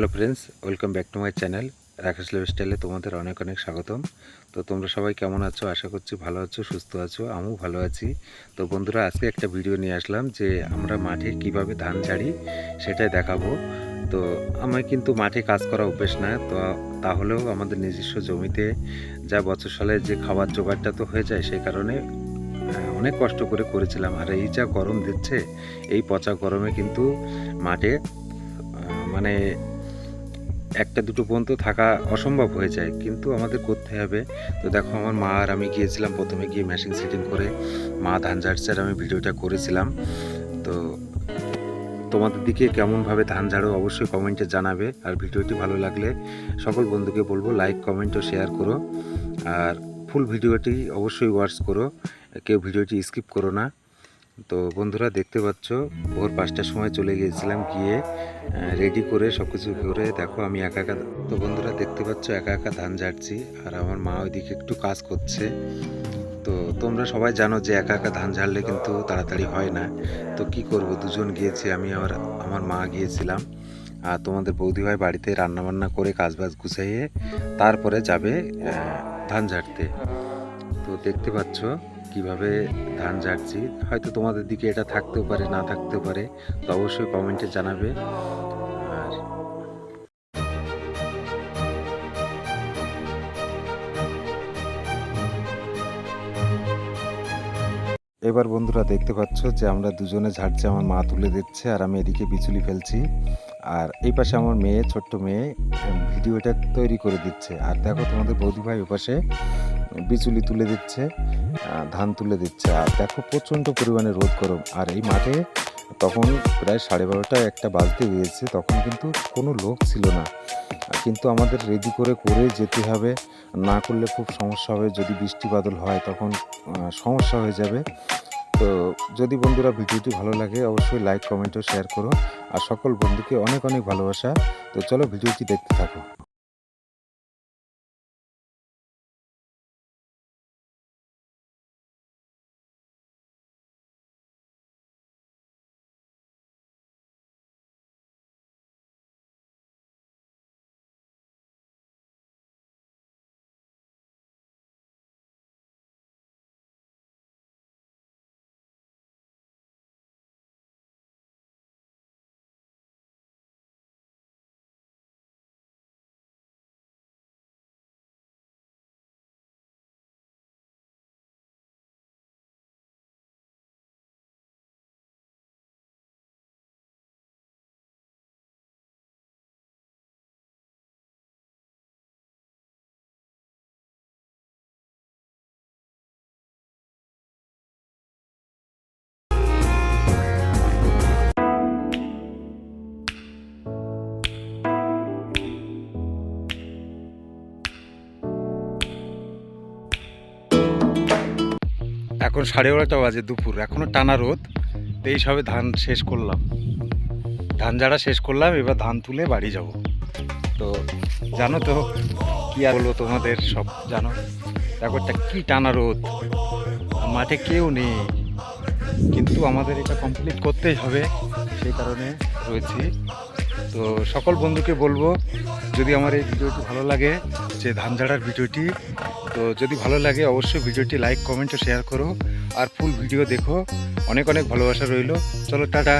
Hello friends welcome back to my channel Rakesh লাইফস্টাইলে তোমাদের অনেক অনেক স্বাগতম। তো তোমরা সবাই কেমন আছো? আশা করছি ভালো আছো, সুস্থ আছো, আমিও ভালো আছি। তো বন্ধুরা, আজকে একটা ভিডিও নিয়ে আসলাম যে আমরা মাঠে কীভাবে ধান ঝাড়ি সেটাই দেখাবো। তো আমার কিন্তু মাঠে কাজ করা অভ্যেস না, তো তাহলেও আমাদের নিজস্ব জমিতে যা বছর সালে যে খাবার জোগাড়টা তো হয়ে যায়, সেই কারণে অনেক কষ্ট করে করেছিলাম। আর এই যা গরম দিচ্ছে, এই পচা গরমে কিন্তু মাঠে মানে একটা দুটো পর্যন্ত থাকা অসম্ভব হয়ে যায়, কিন্তু আমাদের করতে হবে। তো দেখো আমার মা আর আমি গিয়েছিলাম প্রথমে গিয়ে মেশিন সেটিং করে। মা ধান ঝাড়ছে আর আমি ভিডিওটা করেছিলাম। তো তোমাদের দিকে কেমনভাবে ধান ঝাড়ো অবশ্যই কমেন্টে জানাবে। আর ভিডিওটি ভালো লাগলে সকল বন্ধুকে বলব লাইক কমেন্ট ও শেয়ার করো। আর ফুল ভিডিওটি অবশ্যই ওয়াচ করো। কেউ ভিডিওটি স্কিপ করো না। তো বন্ধুরা দেখতে পাচ্ছ, ভোর পাঁচটার সময় চলে গিয়েছিলাম গিয়ে রেডি করে সব কিছু করে দেখো আমি একা একা তো বন্ধুরা দেখতে পাচ্ছ, একা একা ধান ঝাড়ছি, আর আমার মা ওইদিকে একটু কাজ করছে। তো তোমরা সবাই জানো যে একা একা ধান ঝাড়লে কিন্তু তাড়াতাড়ি হয় না। তো কি করব, দুজন গিয়েছি, আমি আর আমার মা গিয়েছিলাম। আর তোমাদের বৌদি ভাই বাড়িতে রান্নাবান্না করে কাজবাজ গুছাইয়ে তারপরে যাবে ধান ঝাড়তে। তো দেখতে পাচ্ছ কীভাবে ধান ঝাড়ছি, হয়তো তোমাদের দিকে এটা থাকতেও পারে, না থাকতেও পারে, তো অবশ্যই কমেন্টে জানাবে। আর এবার বন্ধুরা দেখতে পাচ্ছ যে আমরা দুজনে ঝাড়ছি, আমার মা তুলে দিচ্ছে, আর আমি এদিকে বিচুলি ফেলছি। আর এই পাশে আমার মেয়ে, ছোট্ট মেয়ে ভিডিওটা তৈরি করে দিচ্ছে। আর দেখো তোমাদের বৌদি ভাই ওপাশে বিচুলি তুলে দিচ্ছে। ধান তুলে দিচ্ছে। আর দেখো প্রচণ্ড পরিমাণে রোদ গরম। আর এই মাঠে তখন প্রায় সাড়ে বারোটা একটা বাজতে গিয়েছে তখন কিন্তু কোনো লোক ছিল না। কিন্তু আমাদের রেডি করে করে যেতে হবে। না করলে খুব সমস্যা হবে। যদি বৃষ্টি বাদল হয় তখন সমস্যা হয়ে যাবে। তো যদি বন্ধুরা ভিডিওটি ভালো লাগে, অবশ্যই লাইক কমেন্ট ও শেয়ার করো। আর সকল বন্ধুকে অনেক অনেক ভালোবাসা। তো চলো ভিডিওটি দেখতে থাকো। এখন সাড়ে বারোটা বাজে দুপুর এখনও টানা রোদ। এই সবে ধান শেষ করলাম। ধান ঝাড়া শেষ করলাম, এবার ধান তুলে বাড়ি যাব। তো জানো তো কী আর বলব তোমাদের সব, জানো? ব্যাপারটা কি টানা রোদ। মাঠে কেউ নেই। কিন্তু আমাদের এটা কমপ্লিট করতেই হবে, সেই কারণে রয়েছি। তো সকল বন্ধুকে বলব, যদি আমার এই ভিডিওটি ভালো লাগে, যে ধান ঝাড়ার ভিডিওটি তো যদি ভালো লাগে অবশ্যই ভিডিওটি লাইক কমেন্ট ও শেয়ার করো। আর ফুল ভিডিও দেখো। অনেক অনেক ভালোবাসা রইল। চলো, টাটা।